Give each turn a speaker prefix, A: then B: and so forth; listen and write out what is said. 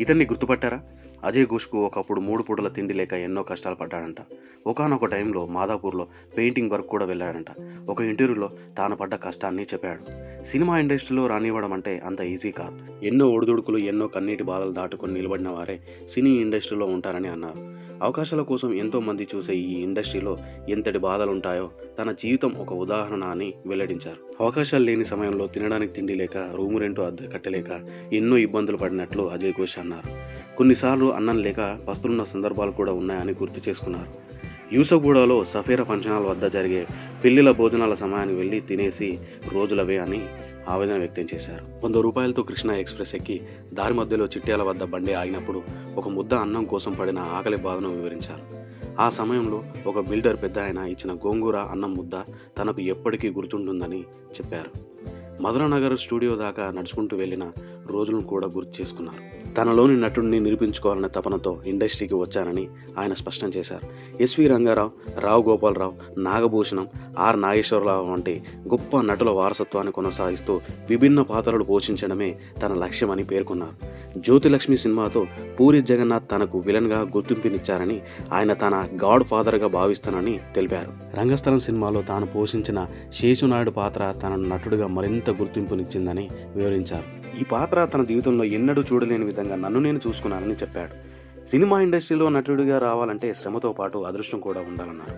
A: ఇతన్ని గుర్తుపట్టారా? అజయ్ ఘోష్కు ఒకప్పుడు మూడు పూటల తిండి లేక ఎన్నో కష్టాలు పడ్డాడంట. ఒకానొక టైంలో మాదాపూర్లో పెయింటింగ్ వర్క్ కూడా వెళ్ళాడంట. ఒక ఇంటర్వ్యూలో తాను పడ్డ కష్టాన్ని చెప్పాడు. సినిమా ఇండస్ట్రీలో రానివ్వడం అంటే అంత ఈజీ కాదు. ఎన్నో ఒడిదుడుకులు ఎన్నో కన్నీటి బాధలు దాటుకొని నిలబడిన వారే సినీ ఇండస్ట్రీలో ఉంటారని అన్నారు. అవకాశాల కోసం ఎంతోమంది చూసే ఈ ఇండస్ట్రీలో ఎంతటి బాధలుంటాయో తన జీవితం ఒక ఉదాహరణ అని వెల్లడించారు. అవకాశాలు లేని సమయంలో తినడానికి తిండి లేక రూము రెంటు అద్దె కట్టలేక ఎన్నో ఇబ్బందులు పడినట్లు అజయ్ ఘోష్ అన్నారు. కొన్నిసార్లు అన్నం లేక పస్తులున్న సందర్భాలు కూడా ఉన్నాయని గుర్తు చేసుకున్నారు. యూసఫ్గూడలో సఫేరా ఫంక్షనాల వద్ద జరిగే పెళ్ళిల భోజనాల సమయానికి వెళ్ళి తినేసి రోజులవే అని ఆవేదన వ్యక్తం చేశారు. వంద రూపాయలతో కృష్ణా ఎక్స్ప్రెస్ ఎక్కి దారి మధ్యలో చిట్యాల వద్ద బండి ఆగినప్పుడు ఒక ముద్ద అన్నం కోసం పడిన ఆకలి బాధను వివరించారు. ఆ సమయంలో ఒక బిల్డర్ పెద్ద ఆయన ఇచ్చిన గోంగూర అన్నం ముద్ద తనకు ఎప్పటికీ గుర్తుంటుందని చెప్పారు. మధురనగర్ స్టూడియో దాకా నడుచుకుంటూ వెళ్ళిన రోజులను కూడా గుర్తు చేసుకున్నారు. తనలోని నటుడిని నిరూపించుకోవాలనే తపనతో ఇండస్ట్రీకి వచ్చానని ఆయన స్పష్టం చేశారు. S V Rangarao Rao Gopalarao Nagabhushanam R Nageswararao వంటి గొప్ప నటుల వారసత్వాన్ని కొనసాగిస్తూ విభిన్న పాత్రలు పోషించడమే తన లక్ష్యమని పేర్కొన్నారు. జ్యోతిలక్ష్మి సినిమాతో పూరి జగన్నాథ్ తనకు విలన్గా గుర్తింపునిచ్చారని ఆయన తన గాడ్ ఫాదర్గా భావిస్తానని తెలిపారు. రంగస్థలం సినిమాలో తాను పోషించిన శేషునాయుడు పాత్ర తన నటుడిగా మరింత గుర్తింపునిచ్చిందని వివరించారు. ఈ పాత్ర తన జీవితంలో ఎన్నడూ చూడలేని విధంగా నన్ను నేను చూసుకున్నానని చెప్పాడు. సినిమా ఇండస్ట్రీలో నటుడిగా రావాలంటే శ్రమతో పాటు అదృష్టం కూడా ఉండాలన్నారు.